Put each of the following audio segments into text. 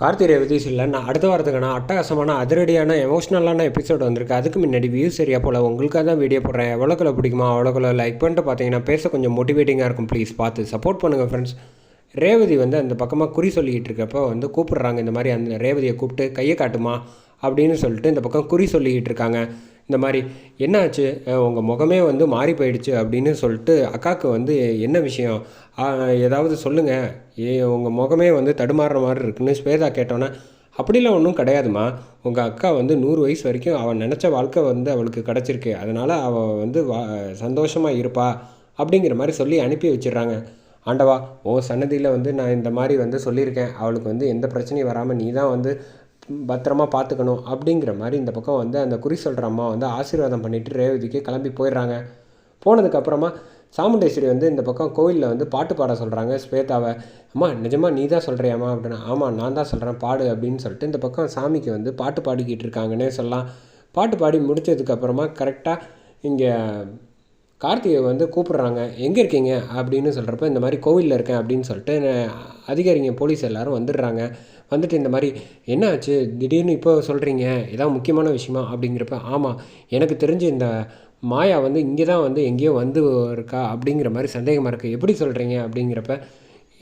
கார்த்தி ரேவதி இல்லை. நான் அடுத்த வாரத்துக்கான அட்டகாசமான அதிரடியான எமோஷ்னலான எபிசோட் வந்திருக்கு. அதுக்கு முன்னாடி வியூஸ் சரியா போல். உங்களுக்காக தான் வீடியோ போடுறேன். எவ்வளோக்குள்ள பிடிக்குமா அவ்வளோக்குள்ள லைக் பண்ணிட்டு பார்த்தீங்கன்னா பேச கொஞ்சம் மோட்டிவேட்டிங்காக இருக்கும். ப்ளீஸ் பார்த்து சப்போர்ட் பண்ணுங்கள் ஃப்ரெண்ட்ஸ் ரேவதி வந்து அந்த பக்கமாக குறி சொல்லிக்கிட்டு இருக்கப்போ வந்து கூப்பிடுறாங்க. இந்த மாதிரி அந்த ரேவதியை கூப்பிட்டு கையை காட்டுமா? அப்படின்னு சொல்லிட்டு இந்த பக்கம் குறி சொல்லிக்கிட்டு இருக்காங்க. இந்த மாதிரி என்னாச்சு? உங்கள் முகமே வந்து மாறி போயிடுச்சு அப்படின்னு சொல்லிட்டு அக்காவுக்கு வந்து என்ன விஷயம்? ஏதாவது சொல்லுங்கள் ஏ உங்கள் முகமே வந்து தடுமாறுற மாதிரி இருக்குன்னு ஸ்வேதா கேட்டோன்னே அப்படிலாம் ஒன்றும் கிடையாதுமா உங்கள் அக்கா வந்து நூறு வயசு வரைக்கும் அவள் நினச்ச வாழ்க்கை வந்து அவளுக்கு கிடச்சிருக்கு. அதனால் அவள் வந்து வா சந்தோஷமாக இருப்பா அப்படிங்கிற மாதிரி சொல்லி அனுப்பி வச்சிடுறாங்க. ஆண்டவா உன் சன்னதியில் வந்து நான் இந்த மாதிரி வந்து சொல்லியிருக்கேன். அவளுக்கு வந்து எந்த பிரச்சனையும் வராமல் நீ தான் வந்து பத்திரமா பார்த்துக்கணும் அப்படிங்கிற மாதிரி இந்த பக்கம் வந்து அந்த குறி சொல்கிற அம்மா வந்து ஆசீர்வாதம் பண்ணிவிட்டு ரேவதிக்கு கிளம்பி போயிடுறாங்க. போனதுக்கப்புறமா சாமுண்டேஸ்வரி வந்து இந்த பக்கம் கோவிலில் வந்து பாட்டு பாட சொல்கிறாங்க ஸ்வேதாவை அம்மா நிஜமாக நீ தான் சொல்கிறியாம்மா அப்படின்னா ஆமாம் நான் தான் சொல்கிறேன் பாடு அப்படின்னு சொல்லிட்டு இந்த பக்கம் சாமிக்கு வந்து பாட்டு பாடிக்கிட்டு இருக்காங்கன்னே சொல்லலாம். பாட்டு பாடி முடிச்சதுக்கப்புறமா கரெக்டாக இங்கே கார்த்திகை வந்து கூப்பிட்றாங்க. எங்கே இருக்கீங்க? அப்படின்னு சொல்கிறப்ப இந்த மாதிரி கோவிலில் இருக்கேன் அப்படின்னு சொல்லிட்டு அதிகாரிங்க போலீஸ் எல்லோரும் வந்துடுறாங்க. வந்துட்டு இந்த மாதிரி என்ன ஆச்சு திடீர்னு இப்போ சொல்கிறீங்க ஏதாவது முக்கியமான விஷயமா? அப்படிங்கிறப்ப ஆமாம் எனக்கு தெரிஞ்சு இந்த மாயா வந்து இங்கே தான் வந்து எங்கேயோ வந்து இருக்கா? அப்படிங்கிற மாதிரி சந்தேகமாக இருக்குது எப்படி சொல்கிறீங்க அப்படிங்கிறப்ப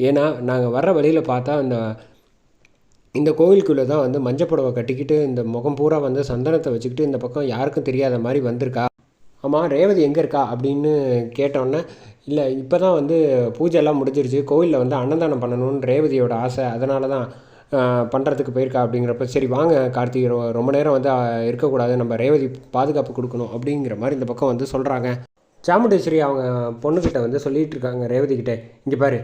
ஏன்னா நாங்கள் வர்ற வழியில் பார்த்தா அந்த இந்த கோவிலுக்குள்ளே தான் வந்து மஞ்சப்புடவை கட்டிக்கிட்டு இந்த முகம் பூரா வந்து சந்தனத்தை வச்சுக்கிட்டு இந்த பக்கம் யாருக்கும் தெரியாத மாதிரி வந்திருக்கா? ஆமாம் ரேவதி எங்கே இருக்கா? அப்படின்னு கேட்டோன்னே இல்லை இப்போ தான் வந்து பூஜைலாம் முடிஞ்சிருச்சு. கோவிலில் வந்து அன்னதானம் பண்ணணும்னு ரேவதியோட ஆசை. அதனால தான் பண்ணுறதுக்கு போயிருக்கா அப்படிங்கிறப்ப சரி வாங்க கார்த்திக் ரொம்ப நேரம் வந்து இருக்கக்கூடாது. நம்ம ரேவதி பாதுகாப்பு கொடுக்கணும் அப்படிங்கிற மாதிரி இந்த பக்கம் வந்து சொல்கிறாங்க சாமுண்டேஸ்வரி அவங்க பொண்ணுக்கிட்ட வந்து சொல்லிகிட்டு இருக்காங்க ரேவதி கிட்டே. இங்கே பாரு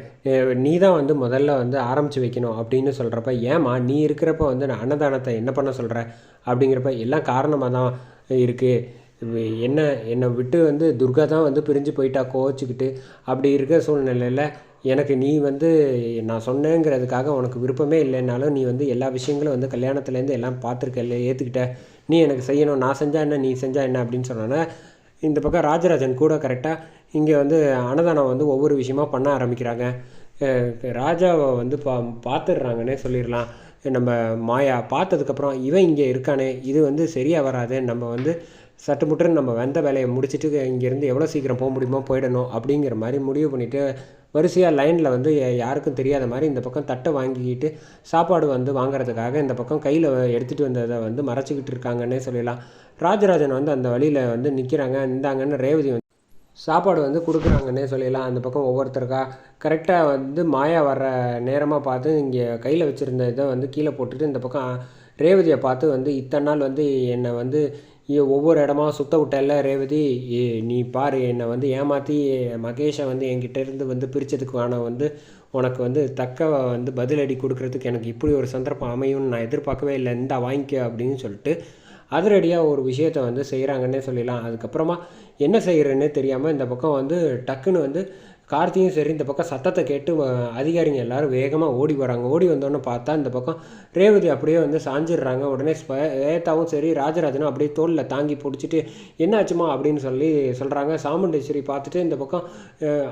நீ தான் வந்து முதல்ல வந்து ஆரம்பித்து வைக்கணும் அப்படின்னு சொல்கிறப்ப ஏம்மா நீ இருக்கிறப்ப வந்து நான் அன்னதானத்தை என்ன பண்ண சொல்கிற அப்படிங்கிறப்ப எல்லாம் காரணமாக தான் இருக்குது என்ன என்னை விட்டு வந்து துர்கா தான் வந்து பிரிஞ்சு போயிட்டா கோச்சிக்கிட்டு அப்படி இருக்க சூழ்நிலையில் எனக்கு நீ வந்து நான் சொன்னேங்கிறதுக்காக உனக்கு விருப்பமே இல்லைனாலும் நீ வந்து எல்லா விஷயங்களும் வந்து கல்யாணத்துலேருந்து எல்லாம் பார்த்துருக்க இல்லை ஏற்றுக்கிட்ட நீ எனக்கு செய்யணும் நான் செஞ்சால் என்ன நீ செஞ்சால் என்ன அப்படின்னு சொன்னோன்னே இந்த பக்கம் ராஜராஜன் கூட கரெக்டாக இங்கே வந்து அன்னதானம் வந்து ஒவ்வொரு விஷயமா பண்ண ஆரம்பிக்கிறாங்க. ராஜாவை வந்து பா பார்த்துடுறாங்கன்னே சொல்லிடலாம். நம்ம மாயா பார்த்ததுக்கப்புறம் இவன் இங்கே இருக்கானே இது வந்து சரியாக வராது நம்ம வந்து சட்டுமுட்டுன்னு நம்ம வந்த வேலையை முடிச்சுட்டு இங்கேருந்து எவ்வளோ சீக்கிரம் போக முடியுமோ போயிடணும் அப்படிங்கிற மாதிரி முடிவு பண்ணிவிட்டு வரிசையாக லைனில் வந்து யாருக்கும் தெரியாத மாதிரி இந்த பக்கம் தட்டை வாங்கிக்கிட்டு சாப்பாடு வந்து வாங்குறதுக்காக இந்த பக்கம் கையில் எடுத்துகிட்டு வந்ததை வந்து மறைச்சிக்கிட்டு இருக்காங்கன்னே சொல்லலாம். ராஜராஜன் வந்து அந்த வழியில் வந்து நிற்கிறாங்க இந்தாங்கன்னு ரேவதி வந்து சாப்பாடு வந்து கொடுக்குறாங்கன்னே சொல்லிடலாம் அந்த பக்கம் ஒவ்வொருத்தருக்கா கரெக்டாக வந்து மாயா வர்ற நேரமாக பார்த்து இங்கே கையில் வச்சுருந்த இதை வந்து கீழே போட்டுட்டு இந்த பக்கம் ரேவதியை பார்த்து வந்து இத்தனை நாள் வந்து என்னை வந்து ஒவ்வொரு இடமா சுத்த விட்டல ரேவதி. நீ பாரு என்னை வந்து ஏமாற்றி மகேஷை வந்து என்கிட்ட இருந்து வந்து பிரித்ததுக்கான வந்து உனக்கு வந்து தக்க வந்து பதிலடி கொடுக்கறதுக்கு எனக்கு இப்படி ஒரு சந்தர்ப்பம் அமையும்னு நான் எதிர்பார்க்கவே இல்லை. இந்தா வாங்கிக்க அப்படின்னு சொல்லிட்டு அதிரடியாக ஒரு விஷயத்த வந்து செய்கிறாங்கன்னே சொல்லிடலாம். அதுக்கப்புறமா என்ன செய்கிறேன்னே தெரியாமல் இந்த பக்கம் வந்து டக்குன்னு வந்து கார்த்தியும் சரி இந்த பக்கம் சத்தத்தை கேட்டு அதிகாரிங்க எல்லாரும் வேகமாக ஓடி வராங்க. ஓடி வந்தோன்னு பார்த்தா இந்த பக்கம் ரேவதி அப்படியே வந்து சாஞ்சிடுறாங்க. உடனே ஸ்வேதாவும் சரி ராஜராஜனும் அப்படியே தோளில் தாங்கி பிடிச்சிட்டு என்னாச்சுமா அப்படின்னு சொல்லி சொல்கிறாங்க சாமுண்டேஸ்வரி பார்த்துட்டு இந்த பக்கம்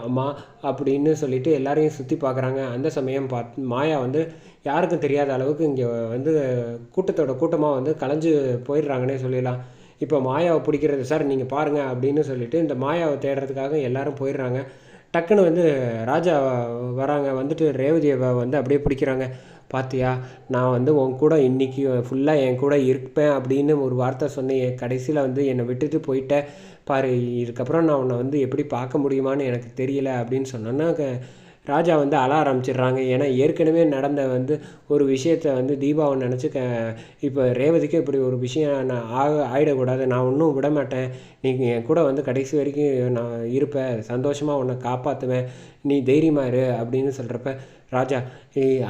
அம்மா அப்படின்னு சொல்லிட்டு எல்லாரையும் சுற்றி பார்க்குறாங்க அந்த சமயம் பார்த்து மாயா வந்து யாருக்கும் தெரியாத அளவுக்கு இங்கே வந்து கூட்டத்தோட கூட்டமாக வந்து கலைஞ்சு போயிடுறாங்கன்னே சொல்லிடலாம். இப்போ மாயாவை பிடிக்கிறது சார் நீங்கள் பாருங்கள் அப்படின்னு சொல்லிட்டு இந்த மாயாவை தேடுறதுக்காக எல்லாரும் போயிடுறாங்க. டக்குன்னு வந்து ராஜா வராங்க. வந்துட்டு ரேவதியை வந்து அப்படியே பிடிக்கிறாங்க. பாத்தியா நான் வந்து உன் கூட இன்னைக்கு ஃபுல்லாக என் கூட இருப்பேன் அப்படின்னு ஒரு வார்த்தை சொன்னேன் கடைசியில் வந்து என்னை விட்டுட்டு போயிட்டேன் பாரு இதுக்கப்புறம் நான் உன்னை வந்து எப்படி பார்க்க முடியுமான்னு எனக்கு தெரியல அப்படின்னு சொன்னோன்னா க- ராஜா வந்து அழ ஆரம்பிச்சிடுறாங்க. ஏன்னா ஏற்கனவே நடந்த வந்து ஒரு விஷயத்த வந்து தீபாவை நினச்சி க இப்போ ரேவதிக்கு இப்படி ஒரு விஷயம் நான் ஆக ஆகிடக்கூடாது நான் ஒன்றும் விட மாட்டேன் நீங்கள் என் கூட வந்து கடைசி வரைக்கும் நான் இருப்பேன் சந்தோஷமாக உன்னை காப்பாற்றுவேன் நீ தைரியமாக இரு அப்படின்னு சொல்கிறப்ப ராஜா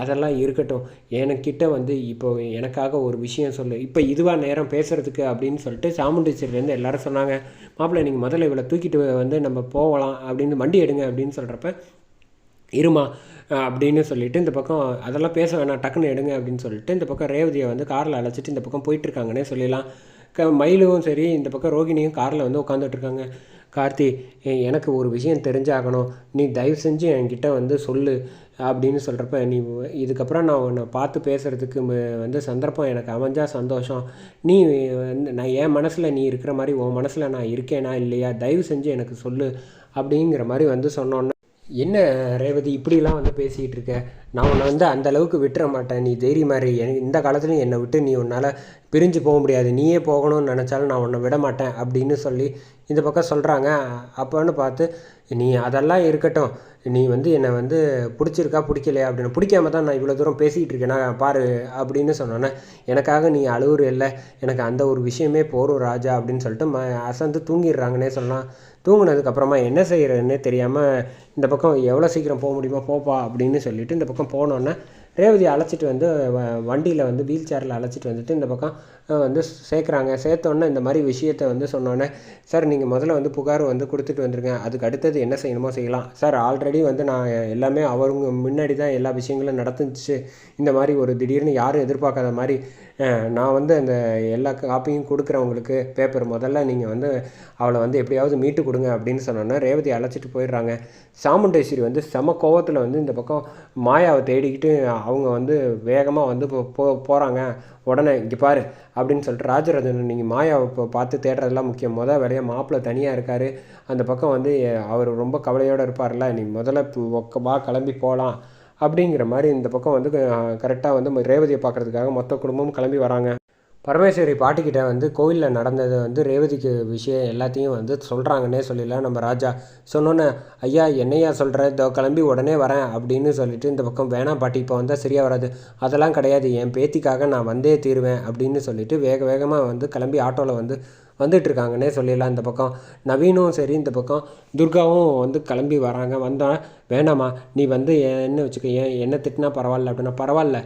அதெல்லாம் இருக்கட்டும். எனக்கிட்ட வந்து இப்போ எனக்காக ஒரு விஷயம் சொல்லு. இப்போ இதுவாக நேரம் பேசுகிறதுக்கு அப்படின்னு சொல்லிட்டு சாமுண்டீஸ்வரிலேருந்து எல்லாரும் சொன்னாங்க. மாப்பிள்ளை நீங்கள் முதல்ல இவளை தூக்கிட்டு வந்து நம்ம போகலாம். அப்படின்னு வண்டி எடுங்க அப்படின்னு சொல்கிறப்ப இருமா அப்படின்னு சொல்லிட்டு இந்த பக்கம் அதெல்லாம் பேச வேணாம் டக்குன்னு எடுங்க அப்படின்னு சொல்லிட்டு இந்த பக்கம் ரேவதியை வந்து காரில் அழைச்சிட்டு இந்த பக்கம் போயிட்டுருக்காங்கன்னே சொல்லிடலாம். க மயிலும் சரி இந்த பக்கம் ரோகிணியும் காரில் வந்து உட்காந்துட்ருக்காங்க கார்த்தி எனக்கு ஒரு விஷயம் தெரிஞ்சாகணும். நீ தயவு செஞ்சு என்கிட்ட வந்து சொல்லு அப்படின்னு சொல்கிறப்ப நீ இதுக்கப்புறம் நான் உன்னை பார்த்து பேசுகிறதுக்கு வந்து சந்தர்ப்பம் எனக்கு அமைஞ்சால் சந்தோஷம். நீ வந்து நான் என் மனசில் நீ இருக்கிற மாதிரி உன் மனசில் நான் இருக்கேனா இல்லையா? தயவு செஞ்சு எனக்கு சொல்லு அப்படிங்கிற மாதிரி வந்து சொன்னோன்னே என்ன ரேவதி இப்படிலாம் வந்து பேசிகிட்டு இருக்க? நான் உன்னை வந்து அந்த அளவுக்கு விட்டுற மாட்டேன். நீ தைரியம் மாதிரி எனக்கு இந்த காலத்துலையும் என்னை விட்டு நீ உன்னால் பிரிஞ்சு போக முடியாது. நீயே போகணும்னு நினச்சாலும் நான் உன்னை விட மாட்டேன் அப்படின்னு சொல்லி இந்த பக்கம் சொல்கிறாங்க அப்போன்னு பார்த்து நீ அதெல்லாம் இருக்கட்டும். நீ வந்து என்னை வந்து பிடிச்சிருக்கா பிடிக்கலையா? அப்படின்னு. பிடிக்காம தான் நான் இவ்வளோ தூரம் பேசிகிட்டு இருக்கேனா? பாரு அப்படின்னு சொன்னோன்னே எனக்காக நீ அழுவுற இல்லை. எனக்கு அந்த ஒரு விஷயமே போகிறோம் ராஜா அப்படின்னு சொல்லிட்டு ம அசந்து தூங்கிடுறாங்கன்னே சொல்லலாம். தூங்கினதுக்கப்புறமா என்ன செய்கிறதுன்னு தெரியாமல் இந்த பக்கம் எவ்வளோ சீக்கிரம் போக முடியுமோ போப்பா அப்படின்னு சொல்லிவிட்டு இந்த பக்கம் போனோன்னே ரேவதி அழைச்சிட்டு வந்து வ வண்டியில் வந்து வீல் சேரில் அழைச்சிட்டு வந்துட்டு இந்த பக்கம் வந்து சேர்க்குறாங்க. சேர்த்தோன்னே இந்த மாதிரி விஷயத்த வந்து சொன்னோன்னே சார் நீங்கள் முதல்ல வந்து புகார் வந்து கொடுத்துட்டு வந்துருங்க. அதுக்கு அடுத்தது என்ன செய்யணுமோ செய்யலாம். சார் ஆல்ரெடி வந்து நான் எல்லாமே அவருங்க முன்னாடி தான் எல்லா விஷயங்களும் நடந்துச்சு. இந்த மாதிரி ஒரு திடீர்னு யாரும் எதிர்பார்க்காத மாதிரி நான் வந்து அந்த எல்லா காப்பியும் கொடுக்குறவங்களுக்கு பேப்பர் முதல்ல நீங்கள் வந்து அவளை வந்து எப்படியாவது மீட்டு கொடுங்க அப்படின்னு சொன்னோன்னா ரேவதி அழைச்சிட்டு போயிடுறாங்க. சாமுண்டேஸ்வரி வந்து செம கோவத்தில் வந்து இந்த பக்கம் மாயாவை தேடிக்கிட்டு அவங்க வந்து வேகமாக வந்து போ போகிறாங்க உடனே இங்கே பாரு அப்படின்னு சொல்லிட்டு ராஜராஜன் நீங்கள் மாயாவை இப்போ பார்த்து தேடுறதெல்லாம் முக்கியம். மொதல் வேலையாக மாப்பிள்ளை தனியாக இருக்கார். அந்த பக்கம் வந்து அவர் ரொம்ப கவலையோடு இருப்பார்ல நீ முதல்ல வா கிளம்பி போகலாம் அப்படிங்கிற மாதிரி இந்த பக்கம் வந்து கரெக்டாக வந்து ரேவதியை பார்க்குறதுக்காக மொத்த குடும்பமும் கிளம்பி வராங்க. பரமேஸ்வரி பாட்டிக்கிட்ட வந்து கோவிலில் நடந்தது வந்து ரேவதிக்கு விஷயம் எல்லாத்தையும் வந்து சொல்கிறாங்கன்னே சொல்லிடலாம். நம்ம ராஜா சொன்னோன்னே ஐயா என்னையா சொல்கிற இதோ கிளம்பி உடனே வரேன் அப்படின்னு சொல்லிட்டு இந்த பக்கம் வேணாம் பாட்டி இப்போ வந்தால் சரியாக வராது. அதெல்லாம் கிடையாது. என் பேத்திக்காக நான் வந்தே தீருவேன் அப்படின்னு சொல்லிட்டு வேக வேகமாக வந்து கிளம்பி ஆட்டோவில் வந்து வந்துட்டுருக்காங்கன்னே சொல்லிடலாம். இந்த பக்கம் நவீனும் சரி இந்த பக்கம் துர்காவும் வந்து கிளம்பி வராங்க. வந்தோம் வேணாமா நீ வந்து என்ன வச்சுக்க ஏன் என்ன திட்டினா பரவாயில்ல அப்படின்னா பரவாயில்ல.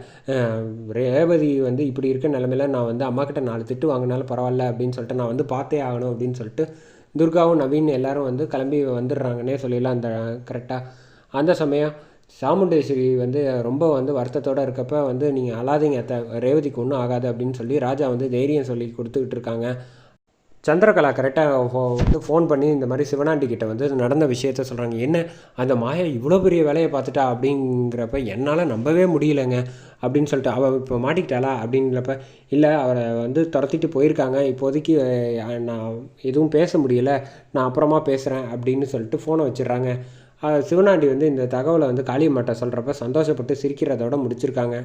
ரேவதி வந்து இப்படி இருக்க நிலமையில நான் வந்து அம்மாக்கிட்ட நாலு திட்டு வாங்கினாலும் பரவாயில்ல அப்படின்னு சொல்லிட்டு நான் வந்து பார்த்தே ஆகணும் அப்படின்னு சொல்லிட்டு துர்காவும் நவீன் எல்லாரும் வந்து கிளம்பி வந்துடுறாங்கன்னே சொல்லிடலாம். அந்த கரெக்டாக அந்த சமயம் சாமுண்டேஸ்வரி வந்து ரொம்ப வந்து வருத்தத்தோடு இருக்கப்ப வந்து நீங்கள் அழாதீங்க அத்தை ரேவதிக்கு ஒன்றும் ஆகாது அப்படின்னு சொல்லி ராஜா வந்து தைரியம் சொல்லி கொடுத்துக்கிட்டு இருக்காங்க. சந்திரகலா கரெக்டாக வந்து ஃபோன் பண்ணி இந்த மாதிரி சிவனாண்டி கிட்ட வந்து நடந்த விஷயத்த சொல்கிறாங்க என்ன? அந்த மாயா இவ்வளோ பெரிய வேலையை பார்த்துட்டா அப்படிங்கிறப்ப என்னால் நம்பவே முடியலைங்க அப்படின்னு சொல்லிட்டு அவள் இப்போ மாட்டிக்கிட்டாளா அப்படிங்கிறப்ப இல்லை அவரை வந்து துரத்திட்டு போயிருக்காங்க. இப்போதைக்கு நான் எதுவும் பேச முடியல. நான் அப்புறமா பேசுகிறேன் அப்படின்னு சொல்லிட்டு ஃபோனை வச்சிடுறாங்க. சிவனாண்டி வந்து இந்த தகவலை வந்து காளியம்மாட்ட சொல்கிறப்ப சந்தோஷப்பட்டு சிரிக்கிறதோட முடிச்சிருக்காங்க.